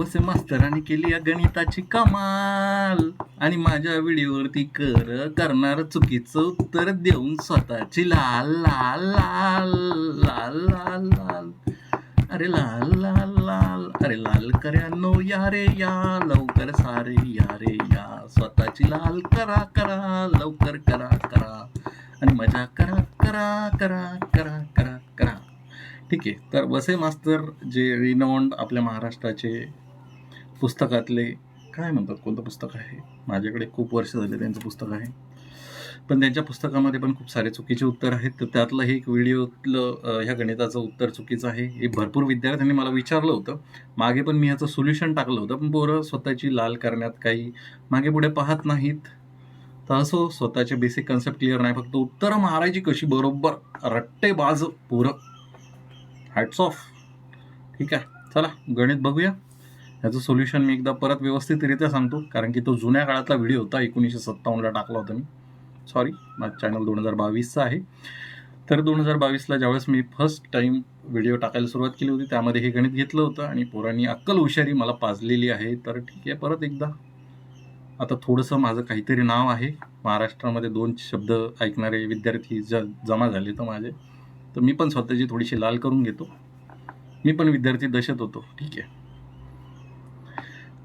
बसे मास्तराने केली या गणिताची कमाल. आणि माझ्या व्हिडिओवरती कर करणार चुकीचं उत्तर देऊन स्वतःची लाल लाल लाल लाल लाल लाल. अरे लाल लाल लाल. अरे लाल कर्यानो या रे या. लवकर सारे या रे या. स्वतःची लाल करा करा. लवकर करा करा. आणि मजा करा करा करा करा करा करा. ठीक आहे. तर वसे मास्तर जे रिनॉन्ड आपल्या महाराष्ट्राचे पुस्तकातले काय म्हणतात कोणतं पुस्तक आहे? माझ्याकडे खूप वर्ष झाले त्यांचं पुस्तक आहे. पण त्यांच्या पुस्तकामध्ये पण खूप सारे चुकीचे उत्तर आहेत. तर त्यातलं हे एक व्हिडिओतलं ह्या गणिताचं उत्तर चुकीचं आहे. हे भरपूर विद्यार्थ्यांनी मला विचारलं होतं. मागे पण मी ह्याचं सोल्युशन टाकलं होतं. पण पोरं स्वतःची लाल करण्यात काही मागे पुढे पाहत नाहीत. तर असो स्वतःचे बेसिक कन्सेप्ट क्लिअर नाही. फक्त उत्तरं मारायची कशी? बरोबर रट्टेबाज पोरं. हॅट्स ऑफ ठीक आहे. चला गणित बघूया. ह्याचं सोल्युशन मी एकदा परत व्यवस्थितरित्या सांगतो कारण की तो जुन्या काळातला व्हिडिओ होता एकोणीसशे सत्तावन्नला टाकला होता मी. सॉरी माझं चॅनल दोन हजार बावीसचा आहे. तर दोन हजार बावीसला ज्यावेळेस मी फर्स्ट टाईम व्हिडिओ टाकायला सुरुवात केली होती त्यामध्ये हे गणित घेतलं होतं आणि पोरांनी अक्कल हुशारी मला पाजलेली आहे. तर ठीक आहे परत एकदा. आता थोडंसं माझं काहीतरी नाव आहे. महाराष्ट्रामध्ये दोन शब्द ऐकणारे विद्यार्थी ज जमा झाले तर माझे. तर मी पण स्वतःची थोडीशी लाल करून घेतो. मी पण विद्यार्थी दशेत होतो. ठीक आहे.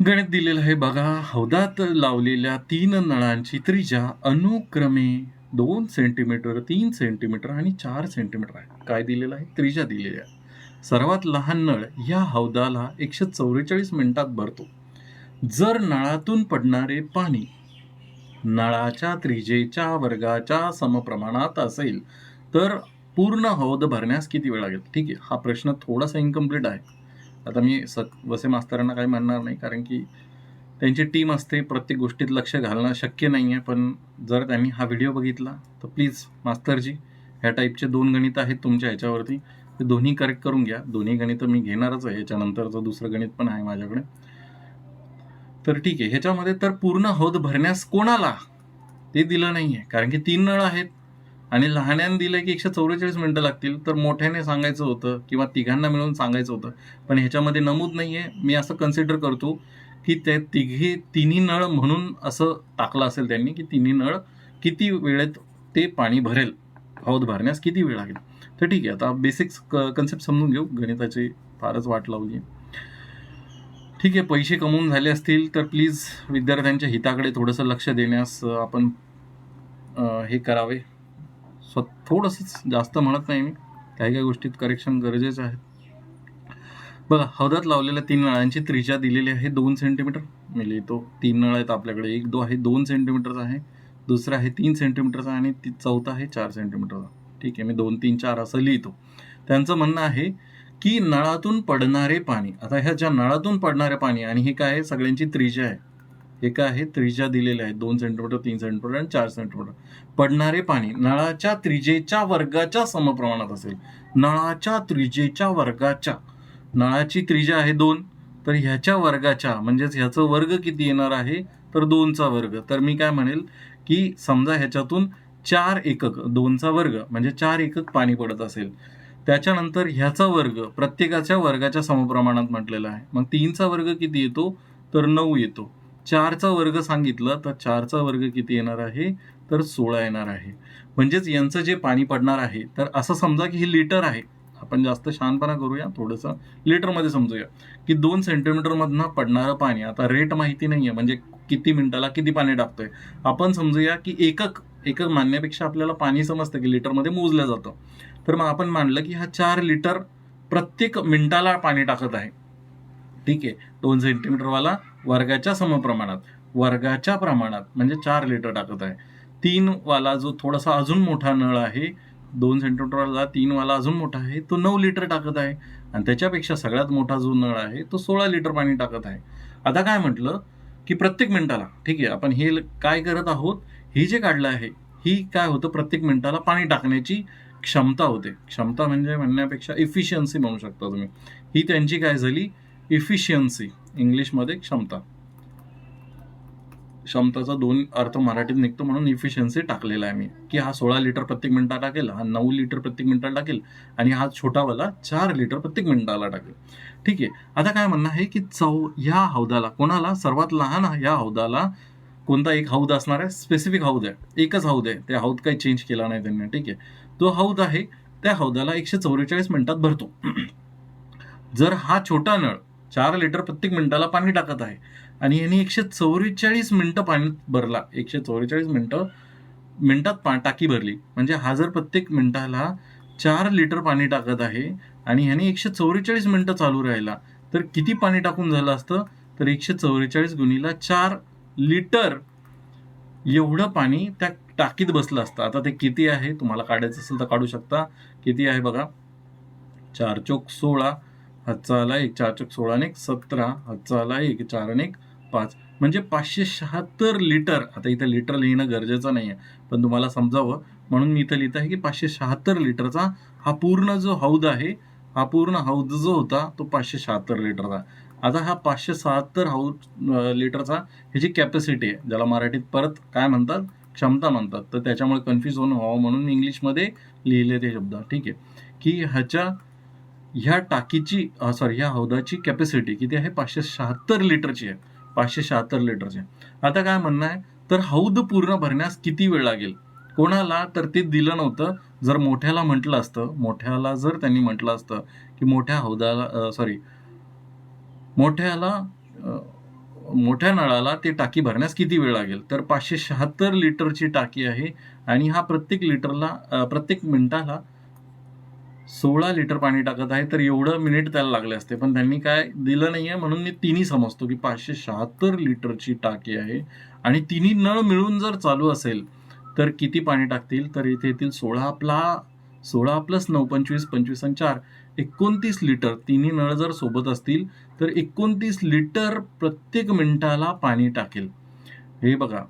गणित दिलेलं आहे बघा. हौदात लावलेल्या तीन नळांची त्रिज्या अनुक्रमे दोन सेंटीमीटर तीन सेंटीमीटर आणि चार सेंटीमीटर आहे. काय दिलेलं आहे? त्रिज्या दिलेली आहे. सर्वात लहान नळ या हौदाला एकशे चौवेचाळीस मिनिटात भरतो. जर नळातून पडणारे पाणी नळाच्या त्रिजेच्या वर्गाच्या समप्रमाणात असेल तर पूर्ण हौद भरण्यास किती वेळ लागेल? ठीक आहे. हा प्रश्न थोडासा इनकम्प्लीट आहे. आता मी स वसे मास्तरांना काही म्हणणार नाही कारण की त्यांची टीम असते प्रत्येक गोष्टीत लक्ष घालणं शक्य नाही आहे पण जर त्यांनी हा व्हिडिओ बघितला तर प्लीज मास्तरजी ह्या टाईपचे दोन गणित आहेत तुमच्या ह्याच्यावरती. ते दोन्ही करेक्ट करून घ्या. दोन्ही गणितं मी घेणारच आहे. याच्यानंतरचं दुसरं गणित पण आहे माझ्याकडे. तर ठीक आहे. ह्याच्यामध्ये तर पूर्ण हौद भरण्यास कोणाला? ते दिलं नाही आहे कारण की तीन नळ आहेत. आणि लहान्यानं दिलं की एकशे चौवेचाळीस मिनटं लागतील तर मोठ्याने सांगायचं होतं किंवा तिघांना मिळून सांगायचं होतं. पण ह्याच्यामध्ये नमूद नाही आहे मी असं कन्सिडर करतो की ते तिघे तिन्ही नळ म्हणून असं टाकलं असेल त्यांनी की तिन्ही नळ किती वेळेत ते पाणी भरेल? हौद भरण्यास किती वेळ लागेल? तर ठीक आहे. आता बेसिक्स कन्सेप्ट समजून घेऊ. गणिताची फारच वाट लावली. ठीक आहे. पैसे कमवून झाले असतील तर प्लीज विद्यार्थ्यांच्या हिताकडे थोडंसं लक्ष देण्यास आपण हे करावे. स्व थोडंसंच जास्त म्हणत नाही मी. काही काही गोष्टीत करेक्शन गरजेचं आहे बघा हौदात लावलेल्या तीन नळांची त्रिज्या दिलेली आहे दोन सेंटीमीटर मी लिहितो तीन नळ आहेत आपल्याकडे. एक दो आहे दोन सेंटीमीटरचा आहे. दुसरा आहे तीन सेंटीमीटरचा आणि ती चौथा आहे चार सेंटीमीटरचा ठीक आहे मी दोन तीन चार असं लिहितो. त्यांचं म्हणणं आहे की नळातून पडणारे पाणी आता ह्या ज्या नळातून पडणारे पाणी आणि हे काय आहे? सगळ्यांची त्रिज्या आहे. हे काय आहे त्रिज्या दिलेल्या आहेत. दोन सेंटीमीटर तीन सेंटीमीटर आणि चार सेंटीमीटर पडणारे पाणी नळाच्या त्रिजेच्या वर्गाच्या समप्रमाणात असेल. नळाच्या त्रिजेच्या वर्गाच्या. नळाची त्रिजा आहे दोन. तर ह्याच्या वर्गाच्या म्हणजेच ह्याचं वर्ग किती येणार आहे? तर दोनचा वर्ग. तर मी काय म्हणेल की समजा ह्याच्यातून चार एकक दोनचा वर्ग म्हणजे चार एकक पाणी पडत असेल. त्याच्यानंतर ह्याचा वर्ग प्रत्येकाच्या वर्गाच्या समप्रमाणात म्हटलेला आहे. मग तीनचा वर्ग किती येतो? तर नऊ येतो. चारचा वर्ग सांगितलं तर चारचा वर्ग किती येणार आहे? तर सोळा येणार आहे. म्हणजेच यांचं जे पाणी पडणार आहे तर असं समजा की हे लिटर आहे. आपण जास्त शहानपणा करूया थोडंसं लिटरमध्ये समजूया. की दोन सेंटीमीटरमधनं पडणारं पाणी आता रेट माहिती नाही आहे म्हणजे किती मिनिटाला किती पाणी टाकतोय. आपण समजूया की एकक एकक मानण्यापेक्षा आपल्याला पाणी समजतं की लिटरमध्ये मोजलं जातं. तर मग आपण मानलं की हा चार लिटर प्रत्येक मिनिटाला पाणी टाकत आहे. ठीक आहे. दोन सेंटीमीटरवाला वर्गाच्या समप्रमाणात वर्गाच्या प्रमाणात म्हणजे चार लिटर टाकत आहे. तीन वाला जो थोडासा अजून मोठा नळ आहे दोन सेंटीमीटरवाला तीन वाला अजून मोठा आहे तो नऊ लिटर टाकत आहे. आणि त्याच्यापेक्षा सगळ्यात मोठा जो नळ आहे तो सोळा लिटर पाणी टाकत आहे. आता काय म्हटलं की प्रत्येक मिनिटाला ठीक आहे आपण हे काय करत आहोत हे जे काढलं आहे ही काय होतं प्रत्येक मिनिटाला पाणी टाकण्याची क्षमता होते. क्षमता म्हणजे म्हणण्यापेक्षा इफिशियन्सी म्हणू शकता तुम्ही. ही त्यांची काय झाली? इफिशियन्सी इंग्लिशमध्ये क्षमता. क्षमताचा दोन अर्थ मराठीत निघतो म्हणून इफिशियन्सी टाकलेला आहे मी. की हा सोळा लिटर प्रत्येक मिनिटात टाकेल हा नऊ लिटर प्रत्येक मिनिटात टाकेल आणि हा छोटावाला चार लिटर प्रत्येक मिनिटाला टाकेल. ठीक आहे आता काय म्हणणं आहे की चौ ह्या हौदाला कोणाला? सर्वात लहान ह्या हौदाला कोणता एक हौद असणार आहे? स्पेसिफिक हौद आहे. एकच हौद आहे. ते हौद काही चेंज केला नाही त्यांनी. ठीक आहे. तो हौद आहे त्या हौदाला एकशे चौवेचाळीस मिनिटात भरतो. जर हा छोटा नळ चार लिटर प्रत्येक मिनिटाला पाणी टाकत आहे. आणि यांनी एकशे चौवेचाळीस मिनिटं पाणी भरला. एकशे चौवेचाळीस मिनिटं मिनिटात पा टाकी भरली. म्हणजे हा जर प्रत्येक मिनिटाला चार लिटर पाणी टाकत आहे आणि ह्याने एकशे चौवेचाळीस मिनिटं चालू राहिला तर किती पाणी टाकून झालं असतं? तर एकशे चौवेचाळीस गुणीला चार लिटर एवढं पाणी त्या टाकीत बसलं असतं. आता ते किती आहे? तुम्हाला काढायचं असेल तर काढू शकता. किती आहे बघा? चार चोक सोळा. हातचा आला एक चार चोक सोळा आणि एक सतरा हातचा आला एक चार आणि एक पाच. म्हणजे पाचशे शहात्तर लिटर. आता इथं लिटर लिहिणं गरजेचं नाही आहे पण तुम्हाला समजावं. म्हणून मी इथं लिहित आहे की पाचशे शहात्तर लिटरचा हा पूर्ण जो हौद आहे हा पूर्ण हौद जो होता तो पाचशे शहात्तर लिटरचा. आता हा पाचशे शहात्तर हौद लिटरचा ह्याची कॅपॅसिटी आहे. ज्याला मराठीत परत काय म्हणतात? क्षमता म्हणतात. तर त्याच्यामुळे कन्फ्यूज होऊन व्हावं म्हणून इंग्लिशमध्ये लिहिले ते शब्द. ठीक आहे. की ह्याच्या ह्या टाकीची सॉरी ह्या हौदाची कॅपॅसिटी किती आहे? पाचशे शहात्तर लिटरची आहे. पाचशे शहात्तर लिटरची आहे. आता काय म्हणणं आहे? तर हौद पूर्ण भरण्यास किती वेळ लागेल? कोणाला तर ते दिलं नव्हतं. जर मोठ्याला म्हटलं असतं मोठ्याला जर त्यांनी म्हटलं असतं की मोठ्या हौदाला सॉरी मोठ्याला मोठ्या नळाला ते टाकी भरण्यास किती वेळ लागेल? तर पाचशे शहात्तर लिटरची टाकी आहे आणि हा प्रत्येक लिटरला प्रत्येक मिनिटाला सोळा लिटर पाणी टाकत आहे तर एवढं मिनिट त्याला लागले असते. पण त्यांनी काय दिलं नाही आहे म्हणून मी तिन्ही समजतो की पाचशे शहात्तर लिटरची टाकी आहे. आणि तिन्ही नळ मिळून जर चालू असेल तर किती पाणी टाकतील? तर इथे येथील सोळा आपला सोळा प्लस नऊ पंचवीस पंचवीस आणि चार. एकोणतीस लिटर तिन्ही नळ जर सोबत असतील तर एकोणतीस लिटर प्रत्येक मिनिटाला पाणी टाकेल. हे बघा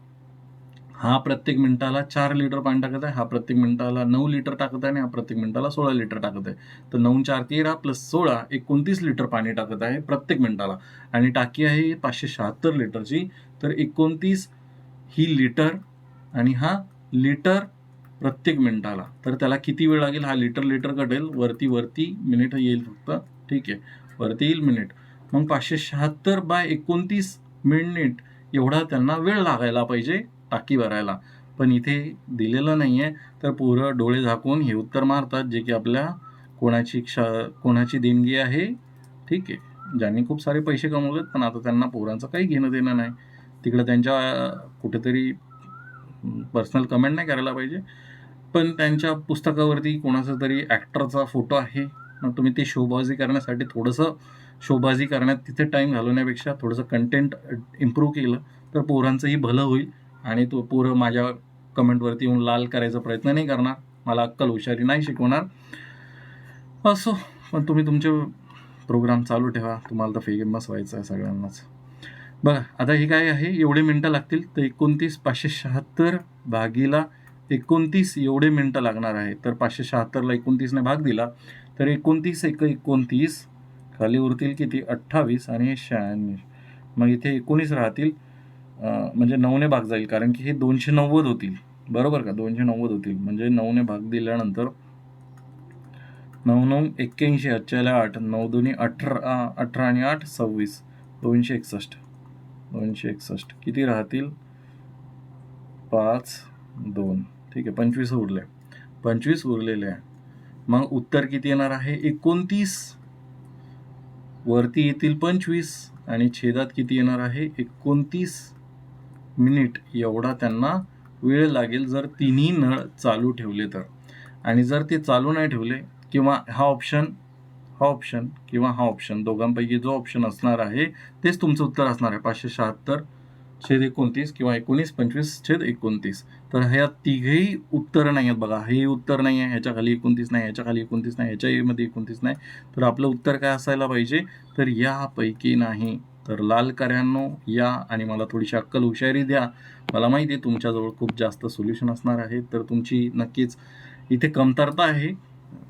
हा प्रत्येक मिनिटाला चार लिटर पाणी टाकत आहे हा प्रत्येक मिनिटाला नऊ लिटर टाकत आहे आणि हा प्रत्येक मिनिटाला सोळा लिटर टाकत आहे. तर नऊ चार तेरा प्लस सोळा एकोणतीस लिटर पाणी टाकत आहे प्रत्येक मिनिटाला. आणि टाकी आहे पाचशे शहात्तर लिटरची. तर एकोणतीस ही लिटर आणि हा लिटर प्रत्येक मिनिटाला. तर त्याला किती वेळ लागेल? हा लिटर लिटर कटेल. वरती वरती मिनिट येईल फक्त. ठीक आहे. वरती येईल मिनिट. मग पाचशे शहात्तर बाय एकोणतीस मिनिट एवढा त्यांना वेळ लागायला पाहिजे. टाकी भरायला. पण इथे दिलेलं नाही आहे तर पोरं डोळे झाकून हे उत्तर मारतात जे की आपल्या कोणाची क्ष कोणाची देणगी आहे. ठीक आहे. ज्यांनी खूप सारे पैसे कमवलेत पण आता त्यांना पोरांचं काही घेणं देणं नाही. तिकडं त्यांच्या कुठेतरी पर्सनल कमेंट नाही करायला पाहिजे. पण त्यांच्या पुस्तकावरती कोणाचा तरी ॲक्टरचा फोटो आहे. मग तुम्ही ते शोबाजी करण्यासाठी थोडंसं शोबाजी करण्यात तिथे टाईम घालवण्यापेक्षा थोडंसं कंटेंट इम्प्रूव्ह केलं तर पोरांचंही भलं होईल. आणि तो पोरं माझ्या कमेंटवरती येऊन लाल करायचा प्रयत्न नाही करणार. मला अक्कल हुशारी नाही शिकवणार. असो पण तुम्ही तुमचे प्रोग्राम चालू ठेवा. तुम्हाला तर फेमस व्हायचं आहे सगळ्यांनाच. बघा आता हे काय आहे? एवढे मिनटं लागतील तर एकोणतीस पाचशे शहात्तर भागीला एकोणतीस एवढे मिनटं लागणार आहे. तर पाचशे शहात्तरला एकोणतीसने भाग दिला. तर एकोणतीस एक एकोणतीस. खाली उरतील किती? अठ्ठावीस आणि शहाऐंशी. शहाण्णव मग इथे एकोणीस राहतील. म्हणजे नऊने भाग जाईल कारण की हे दोनशे नव्वद होतील. बरोबर का? दोनशे नव्वद होतील. म्हणजे नऊने भाग दिल्यानंतर नऊ नऊ एक्क्याऐंशी आजच्याला आठ नऊ दोन्ही अठरा अठरा आणि आठ सव्वीस. दोनशे एकसष्ट. दोनशे एकसष्ट. किती राहतील? पाच दोन. ठीक आहे पंचवीस उरले. पंचवीस उरलेले आहे. मग उत्तर किती येणार आहे? एकोणतीस. वरती येतील पंचवीस आणि छेदात किती येणार आहे? एकोणतीस. मिनिट एवढा त्यांना वेळ लागेल जर तिन्ही नळ चालू ठेवले तर. आणि जर ते चालू नाही ठेवले किंवा हा ऑप्शन हा ऑप्शन किंवा हा ऑप्शन दोघांपैकी जो ऑप्शन असणार आहे तेच तुमचं उत्तर असणार आहे. पाचशे शहात्तर छेद एकोणतीस किंवा एकोणीस पंचवीस छेद एकोणतीस. तर ह्या तिघेही उत्तरं नाही आहेत बघा. हे उत्तर नाही आहे ह्याच्या खाली एकोणतीस नाही ह्याच्या खाली एकोणतीस नाही ह्याच्या एमध्ये एकोणतीस नाही. तर आपलं उत्तर काय असायला पाहिजे? तर यापैकी नाही. तर लाल कार्यांनो या आणि मला थोडीशी अक्कल हुशारी द्या. मला माहिती आहे तुमच्याजवळ खूप जास्त सोल्युशन असणार आहे. तर तुमची नक्कीच इथे कमतरता आहे.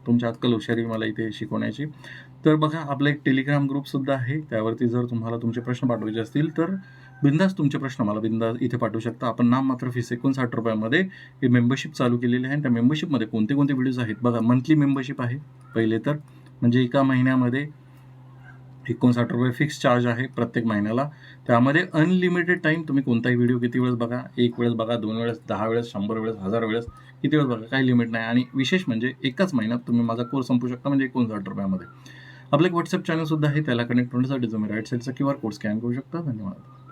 तुमच्या अक्कल हुशारी मला इथे शिकवण्याची. तर बघा आपला एक टेलिग्राम ग्रुपसुद्धा आहे. त्यावरती जर तुम्हाला तुमचे प्रश्न पाठवायचे असतील तर बिंदास तुमचे प्रश्न मला बिंदास इथे पाठवू शकता. आपण नाम मात्र फीस एकोणसाठ रुपयामध्ये हे मेंबरशिप चालू केलेली आहे. आणि त्या मेंबरशिपमध्ये कोणते कोणते व्हिडिओज आहेत? बघा मंथली मेंबरशिप आहे पहिले तर. म्हणजे एका महिन्यामध्ये एकोणसाठ रुपये फिक्स चार्ज आहे प्रत्येक महिन्याला. त्यामध्ये अनलिमिटेड टाईम तुम्ही कोणताही व्हिडिओ किती वेळेस बघा? एक वेळेस बघा दोन वेळेस दहा वेळेस शंभर वेळेस हजार वेळेस किती वेळेस बघा? काही लिमिट नाही. आणि विशेष म्हणजे एकाच महिन्यात तुम्ही माझा कोर्स संपू शकता म्हणजे एकोणसाठ रुपयामध्ये. आपलं एक व्हॉट्सअप चॅनल सुद्धा आहे त्याला कनेक्ट होण्यासाठी तुम्ही राईट साईडचा क्यू आर कोड स्कॅन करू शकता. धन्यवाद.